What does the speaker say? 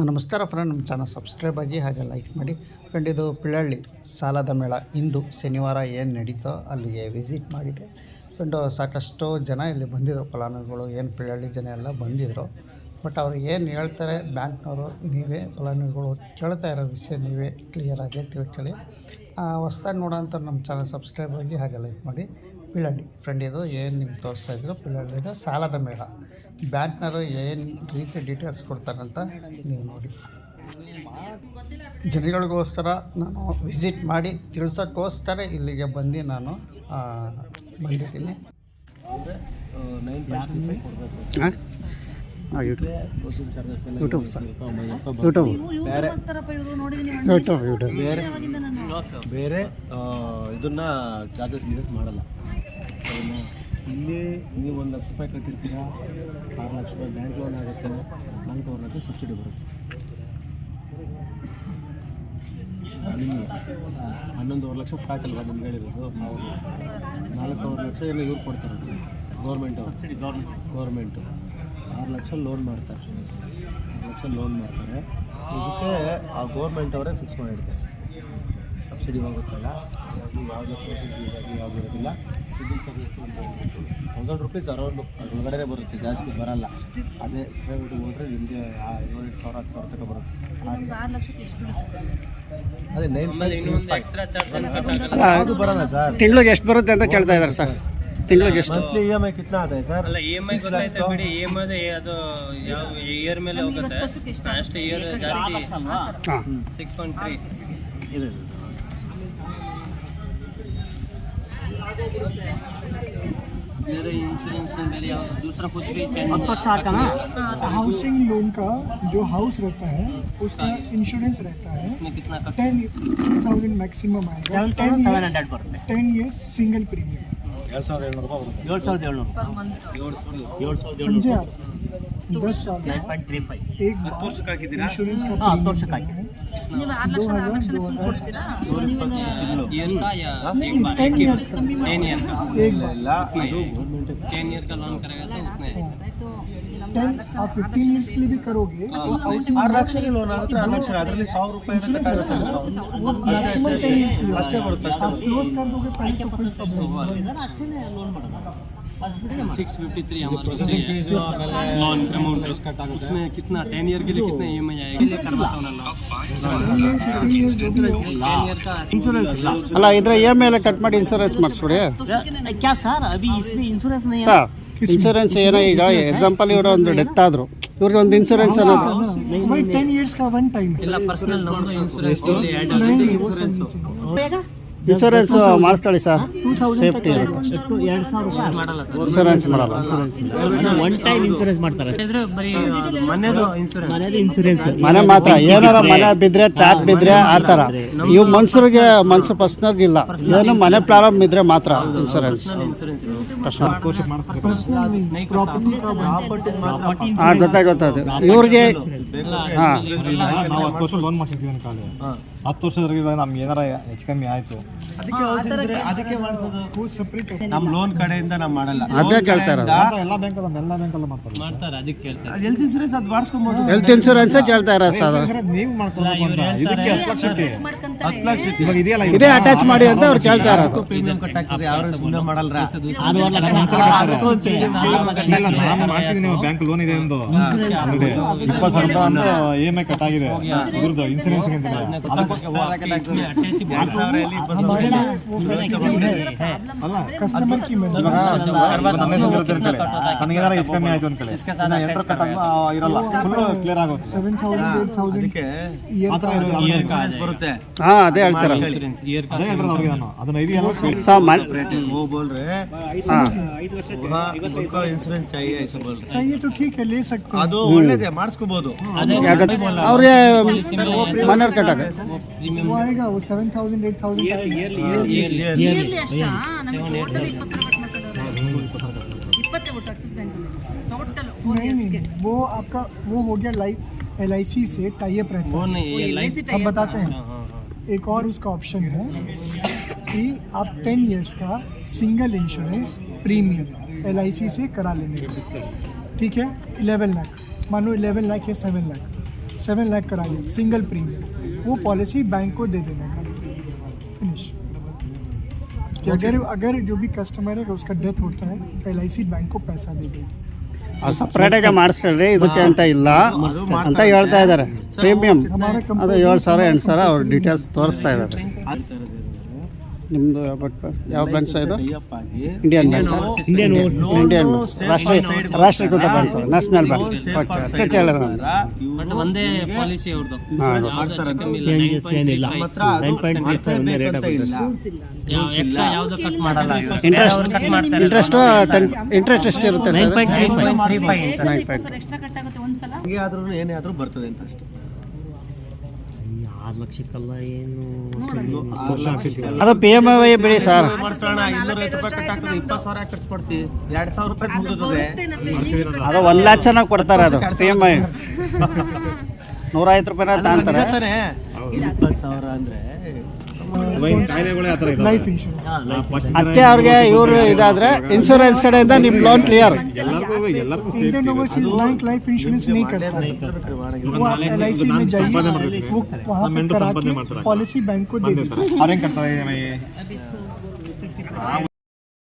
ನಮಸ್ಕಾರ ಫ್ರೆಂಡ್ ನಮ್ಮ channel subscribe ಆಗಿ ಹಾಗೆ ಲೈಕ್ ಮಾಡಿ. ಫ್ರೆಂಡ್ ಇದು ಪಿಳ್ಳಳ್ಳಿ ಸಾಲದ ಮೇಳ ಇಂದು ಶನಿವಾರ ಏನು ನಡೀತೋ ಅಲ್ಲಿಗೆ ವಿಸಿಟ್ ಮಾಡಿದೆ. ಫ್ರೆಂಡು ಸಾಕಷ್ಟು ಜನ ಇಲ್ಲಿ ಬಂದಿರೋ ಫಲಾನುಭವಿಗಳು ಏನು ಪಿಳ್ಳಳ್ಳಿ ಜನ ಎಲ್ಲ ಬಂದಿದ್ದರು ಬಟ್ ಅವ್ರು ಏನು ಹೇಳ್ತಾರೆ ಬ್ಯಾಂಕ್ನವರು, ನೀವೇ ಫಲಾನುಭವಿಗಳು ಕೇಳ್ತಾ ಇರೋ ವಿಷಯ ನೀವೇ ಕ್ಲಿಯರ್ ಕ್ಲಿಯರಾಗಿ ತಿಳ್ಕೊಳ್ಳಿ ಹೊಸ್ದಾಗಿ ನೋಡೋಂಥ ನಮ್ಮ ಚಾನಲ್ ಸಬ್ಸ್ಕ್ರೈಬ್ ಆಗಿ ಹಾಗೆ ಲೈಕ್ ಮಾಡಿ. ಪಿಳ್ಳಳ್ಳಿ. ಫ್ರೆಂಡ್ ಇದು ಏನು ನಿಮ್ಗೆ ತೋರಿಸ್ತಾ ಇದ್ರು? ಪಿಳ್ಳಳ್ಳಿದು ಸಾಲದ ಮೇಳ. ಬ್ಯಾಂಕ್ನವರು ಏನು ರೀತಿ ಡೀಟೇಲ್ಸ್ ಕೊಡ್ತಾರಂತ ನೀವು ನೋಡಿ. ಜನಗಳಿಗೋಸ್ಕರ ನಾನು ವಿಸಿಟ್ ಮಾಡಿ ತಿಳಿಸೋಕ್ಕೋಸ್ಕರ ಇಲ್ಲಿಗೆ ಬಂದು ನಾನು ಆ, ಬಂದಿದ್ದೀನಿ. ಯೂಟ್ಯೂಬ್ ಯೂಟ್ಯೂಬ್ ಬೇರೆ ಇದನ್ನ ಚಾರ್ಜಸ್ ಮಾಡಲ್ಲ. ಅದನ್ನ ಇಲ್ಲಿ ನೀವು ಒಂದು ಲಕ್ಷ ರೂಪಾಯಿ ಕಟ್ಟಿರ್ತೀರಾ ಆರು ಲಕ್ಷ ರೂಪಾಯಿ ಬ್ಯಾಂಕ್ ಲೋನ್ ಆಗುತ್ತೆ ನಾಲ್ಕೂವರೆ ಲಕ್ಷ ಸಬ್ಸಿಡಿ ಬರುತ್ತೆ. ನಿಮಗೆ? ಹನ್ನೊಂದುವರೆ ಲಕ್ಷ ಫ್ಲಾಟ್ ಅಲ್ವಾ ನಿಮ್ಗೆ ಹೇಳಿರೋದು? ನಾಲ್ಕೂವರೆ ಲಕ್ಷ ಏನೋ ಇವ್ರು ಕೊಡ್ತಾರೆ. ಗೌರ್ಮೆಂಟು ಸಬ್ಸಿಡಿ ಗೌರ್ಮೆಂಟ್ ಗೌರ್ಮೆಂಟು ಆರು ಲಕ್ಷ ಲೋನ್ ಮಾಡ್ತಾರೆ. ಆರು ಲಕ್ಷ ಲೋನ್ ಮಾಡ್ತಾರೆ. ಇದಕ್ಕೆ ಆ ಗೌರ್ಮೆಂಟ್ ಅವರೇ ಫಿಕ್ಸ್ ಮಾಡಿರ್ತಾರೆ. ಸಬ್ಸಿಡಿ ಹೋಗುತ್ತಲ್ಲ? ನೀವು ಯಾವುದೇ ಆಗಿ ಯಾವುದು ಇರೋದಿಲ್ಲ. ಸಿಬಿಲ್ ಚಾರ್ಜಸ್ ಅಂತ ಹೇಳ್ಬಿಟ್ಟು ತೌಸಂಡ್ ರುಪೀಸ್ ಅರೌಂಡ್ ಒಳಗಡೆ ಬರುತ್ತೆ ಜಾಸ್ತಿ ಬರಲ್ಲ. ಅದೇ ಪ್ರೈವೇಟಿಗೆ ಹೋದರೆ ನಿಮಗೆ ಏಳೆಂಟು ಸಾವಿರ ಹತ್ತು ಸಾವಿರ ತನಕ ಬರುತ್ತೆ. ಆರು ಲಕ್ಷಕ್ಕೆ ಎಷ್ಟು ಬೀಳುತ್ತೆ ಸರ್? ಅದೇ ನೈನ್ ಅದು ಬರಲ್ಲ ಸರ್ ತಿಂಗಳಿಗೆ ಎಷ್ಟು ಬರುತ್ತೆ ಅಂತ ಕೇಳ್ತಾ ಇದ್ದಾರೆ ಸರ್ ತಿಂಗಳಿಗೆ ಎಷ್ಟು? ಮಂತ್ಲಿ ಇ ಎಂ ಐ ಕಿತ್ನ ಆತ ಸರ್ ಅಲ್ಲ ಇ ಎಂ ಐ ಗೊತ್ತಾಯ್ತು ಬಿಡಿ ಇ ಎಂ ಐ ಅದು ಯಾವ ಇಯರ್ ಮೇಲೆ ಹೋಗುತ್ತೆ? ಅಷ್ಟೇ ಇಯರ್ ಜಾಸ್ತಿ ಸಿಕ್ಸ್ ಪಾಯಿಂಟ್ ತ್ರೀ ಇದೆ. ಬೇರೆ ಇನ್ಶೂರೆನ್ಸ್ ಬೇರೆ ಯಾವ दूसरा कुछ भी चेंज हाउसिंग लोन का जो हाउस रहता है उसका इंश्योरेंस रहता है उसमें कितना कट टेन थाउजेंड मैक्सिमम आएगा ten ten years single premium ಎರಡು ಸಾವಿರದ ಏಳ್ನೂರು ರೂಪಾಯಿ ಬರುತ್ತೆ ಏಳು ಸಾವಿರದ ಏಳ್ನೂರು ಪರ್ ಮಂತ್ ಏಳು ಸಾವಿರದ समझे आप दस साल ಪಾಯಿಂಟ್ ತ್ರೀ ಫೈವ್ एक ಹತ್ತು ವರ್ಷಕ್ಕೆ ಹಾಕಿದ್ದೀರಾ इंश्योरेंस का ಹತ್ತು ವರ್ಷಕ್ಕೆ ಹಾಕಿ ನೀವು ಆರು ಲಕ್ಷ ಆರು ಲಕ್ಷ ಫುಲ್ ಕೊಡ್ತೀರಾ ನೀವೇನು ईयर का या एक बार टेन ईयर्स का टेन ईयर का एक बार ಇಲ್ಲ ಅದು ಗೌರ್ಮೆಂಟ್ टेन ईयर का लोन करेगा तो उतना है ಆಯ್ತು ನಮ್ಗೆ टेन ಆರು ಲಕ್ಷ आप फिफ्टीन ईयर्स के लिए भी करोगे तो हाउसिंग ಆರು ಲಕ್ಷ ಲೋನ್ ಆಗುತ್ತೆ ಆರು ಲಕ್ಷ ಅದರಲ್ಲಿ ಸಾವಿರ ರೂಪಾಯಿ ಕಟ್ ಆಗುತ್ತೆ वो मैक्सिमम टेन ईयर्स के लिए ಅಷ್ಟೇ ಬರುತ್ತೆ ಅಷ್ಟೇ आप क्लोज कर दोगे पहले तो कोई प्रॉब्लम सिक्स फिफ्टी थ्री हमारा लोन अमाउंट उसमें कितना टेन ईयर के लिए कितना ई एम आई आएगा करवाता हूँ टेन ईयर का इंश्योरेंस ಅಲ್ಲ ಇದ್ರೆ ಇ ಎಮ್ ಐ ಎಲ್ಲ ಕಟ್ ಮಾಡಿ ಇನ್ಸೂರೆನ್ಸ್ ಮಾಡಿಸ್ಬಿಡಿ क्या सर अभी इसमें इंश्योरेंस नहीं ಸರ್ ಇನ್ಸೂರೆನ್ಸ್ ಏನೋ ಈಗ ಎಕ್ಸಾಂಪಲ್ ಇವರು ಒಂದು ಡೆತ್ ಆದರು ಇವ್ರಿಗೆ ಒಂದು ಇನ್ಸೂರೆನ್ಸ್ ಅನ್ನೋದು भाई टेन ईयर्स का वन टाइम है ಇಲ್ಲ ಪರ್ಸನಲ್ ನಮ್ಮದು ಇನ್ಶೂರೆನ್ಸ್ नहीं नहीं वो सब नीचे ಇನ್ಸೂರೆನ್ಸ್ ಮಾಡಿಸ್ಕೊಳ್ಳಿ ಸರ್. ಸೇಫ್ಟಿ ಇನ್ಸೂರೆನ್ಸ್ ಮಾಡಲ್ಲ ಇನ್ಸೂರೆನ್ಸ್ ಮಾಡ್ತಾರೆ. ಮನೆ ಮಾತ್ರ. ಏನಾರ ಮನೆ ಬಿದ್ರೆ ಟ್ಯಾಪ್ ಬಿದ್ರೆ ಆ ತರ ಇವು ಮನ್ಸರಿಗೆ ಮನ್ಸು ಪರ್ಸನಲ್ ಇಲ್ಲ. ಏನು ಮನೆ ಪ್ರಾಬ್ಲಮ್ ಇದ್ರೆ ಮಾತ್ರ ಇನ್ಸೂರೆನ್ಸ್ ah, ಹಾಂ ಇವ್ರಿಗೆ ಹಾಂ. ಹತ್ತು ವರ್ಷ ನಮ್ಗೆ ಏನಾರ ಹೆಚ್ಚು ಕಮ್ಮಿ ಆಯ್ತು. ಅದಕ್ಕೆ house insurance- ಅದಕ್ಕೆ ಮಾಡಿಸೋದು. ನಮ್ಮ ಲೋನ್ ಕಡೆಯಿಂದ ನಾವು ಮಾಡಲ್ಲ. ಅದೇ ಕೇಳ್ತಾ ಇರೋದು ಎಲ್ಲ ಬ್ಯಾಂಕಲ್ಲ ಎಲ್ಲ ಬ್ಯಾಂಕಲ್ಲ ಮಾಡ್ತಾರೆ. ಮಾಡ್ತಾರೆ ಅದಕ್ಕೆ ಕೇಳ್ತಾರೆ. ಹೆಲ್ತ್ ಇನ್ಸೂರೆನ್ಸ್ ಅದು ಹೆಲ್ತ್ ಇನ್ಶೂರೆನ್ಸ್ ಕೇಳ್ತಾ ಇರೋ ಸರ್ ನೀವು ಮಾಡ್ಕೊಬೇಕು ಅಂತ. ಇದಕ್ಕೆ ಹತ್ತು ಲಕ್ಷಕ್ಕೆ. ಹತ್ತು ಲಕ್ಷ ಇದೆಯಲ್ಲ ಅಟ್ಯಾಚ್ ಮಾಡಿ ಅಂತ ಅವ್ರು ಕೇಳ್ತಾ ಇರೋದು ಪ್ರೀಮಿಯಂ ಕಟ್ ಸುಮ್ಮನೆ ಬ್ಯಾಂಕ್ ಲೋನ್ ಇದೆ ಒಂದು ಇ ಎಂ ಐ ಕಟ್ ಆಗಿದೆ ಇದ್ರದ್ದು ಹೆಚ್ಚು ಕಮ್ಮಿ ಆಯ್ತು ಬರುತ್ತೆ ಅದೇ ಹೇಳ್ತಾರೆ ಅದೇ ಹೇಳ್ತಾರೆ ಅವ್ರಿಗೆ ನಾನು ಅದನ್ನ ಇದೆಯಲ್ಲ ಸೊ ಮನ್ वो बोल रहे ಹಾಂ उनको इंश्योरेंस चाहिए ऐसे बोल रहे चाहिए तो ठीक है ले सकते हैं ಅದು ಒಳ್ಳೇದೇ ಮಾಡಿಸ್ಕೋಬಹುದು ಯಾಕಂದ್ರೆ ಅವ್ರಿಗೆ ಮನೆಯವ್ರು ಕಟ್ಟಾಗ वो आएगा वो seven thousand eight thousand yearly ಅಷ್ಟಾ ನಮಗೆ ಟೋಟಲ್ ಇಪ್ಪತ್ತು ಸಾವಿರ ಕಟ್ ಮಾಡ್ಕೊಂಡವ್ರೆ ಇಪ್ಪತ್ತೇ ಒಟ್ಟು ಆಕ್ಸಿಸ್ ಬ್ಯಾಂಕಲ್ಲಿ ಟೋಟಲ್ ಫೋರ್ नहीं ಇಯರ್ಸ್ಗೆ नहीं वो आपका वो हो गया लाइफ एल से टाई अप रहता वो है नहीं ये लाइफ ಎಲ್ हम बताते हैं एक और उसका ऑप्शन है कि आप टेन इयर्स का सिंगल इंश्योरेंस प्रीमियम एलआईसी से करा लेने का ठीक है? इलेवन लाख मानो इलेवन लाख या सेवन लाख सेवन लाख करा लें सिंगल प्रीमियम वो पॉलिसी बैंक को दे देने। का फिनिश कि अगर अगर जो भी कस्टमर है उसका डेथ होता है तो एल बैंक को पैसा दे देगा। ಸಪ್ರೇಟಾಗೆ ಮಾಡಿಸ್ರಿ ಇದಕ್ಕೆ ಅಂತ ಇಲ್ಲ. ಅಂತ ಹೇಳ್ತಾ ಇದ್ದಾರೆ. ಪ್ರೀಮಿಯಂ ಅದು ಏಳು ಸಾವಿರ, ಎಂಟು ಸಾವಿರ ಅವ್ರ ಡೀಟೇಲ್ಸ್ ತೋರಿಸ್ತಾ ಇದ್ದಾರೆ. ನಿಮ್ಮದು ಯಾವ ಬ್ಯಾಂಕ್ ಸರ್ ಇದು? ಇಂಡಿಯನ್ ಬ್ಯಾಂಕ್ ಇಂಡಿಯನ್ ಇಂಡಿಯನ್ ರಾಷ್ಟ್ರೀಯ ರಾಷ್ಟ್ರೀಕೃತ ಬ್ಯಾಂಕ್ ನ್ಯಾಷನಲ್ ಬ್ಯಾಂಕ್ ಓಕೆ ಅಷ್ಟೇ ಹೇಳಿದ್ರೆ ನಾನು ಒಂದೇ ಪಾಲಿಸಿ ಇಂಟ್ರೆಸ್ಟ್ ಕಟ್ ಮಾಡ್ತಾರೆ ಇಂಟ್ರೆಸ್ಟ್ ಎಷ್ಟು ಇರುತ್ತೆ ಸರ್? ಸರ್ ಎಕ್ಸ್ಟ್ರಾ ಕಟ್ ಆಗುತ್ತೆ ಒಂದ್ಸಲ. ಹಂಗೆ ಆದ್ರೂ ಏನೇ ಆದ್ರೂ ಬರ್ತದೆ ಅಂತ ಅಷ್ಟೇ. ಆರು ಲಕ್ಷಕ್ಕಲ್ಲ ಏನು ಲಕ್ಷ ಅದು ಪಿ ಎಂ ಐ ಬಿಡಿ ಸರ್. ಅದು ಒಂದು ಲಕ್ಷನ ಕೊಡ್ತಾರೆ ಅದು ಪಿ ಎಂ ಐ ನೂರೈವತ್ತು ರೂಪಾಯಿನ ತಾಂತಾರೆ. ಇಪ್ಪತ್ತು ಸಾವಿರ ಅಂದ್ರೆ ಕಾಯಿಲೆಗಳೇ ಆ ಥರ ಇದಾವೆ. लाइफ इंश्योरेंस ಆ, first ಅದಕ್ಕೆ ಅವ್ರಿಗೆ ಇವರು ಇದಾದ್ರೆ ಇನ್ಶೂರೆನ್ಸ್ ಕಡೆಯಿಂದ ನಿಮ್ಮ ಲೋನ್ ಕ್ಲಿಯರ್ ಎಲ್ಲರಿಗೂ ಎಲ್ಲರಿಗೂ Indian Overseas Bank life insurance नहीं करता है वो आप एल आई सी में ಸಂಪಾದನೆ जाइए ಮಾಡ್ತಾರೆ. वो वहाँ ನಮ್ಮ पे ಹೆಂಡ್ರು करा ಸಂಪಾದನೆ के ಮಾಡ್ತಾರೆ. पॉलिसी बैंक को दे देते हैं ಅವ್ರೇನ್ ಕಟ್ತಾರೆ EMI?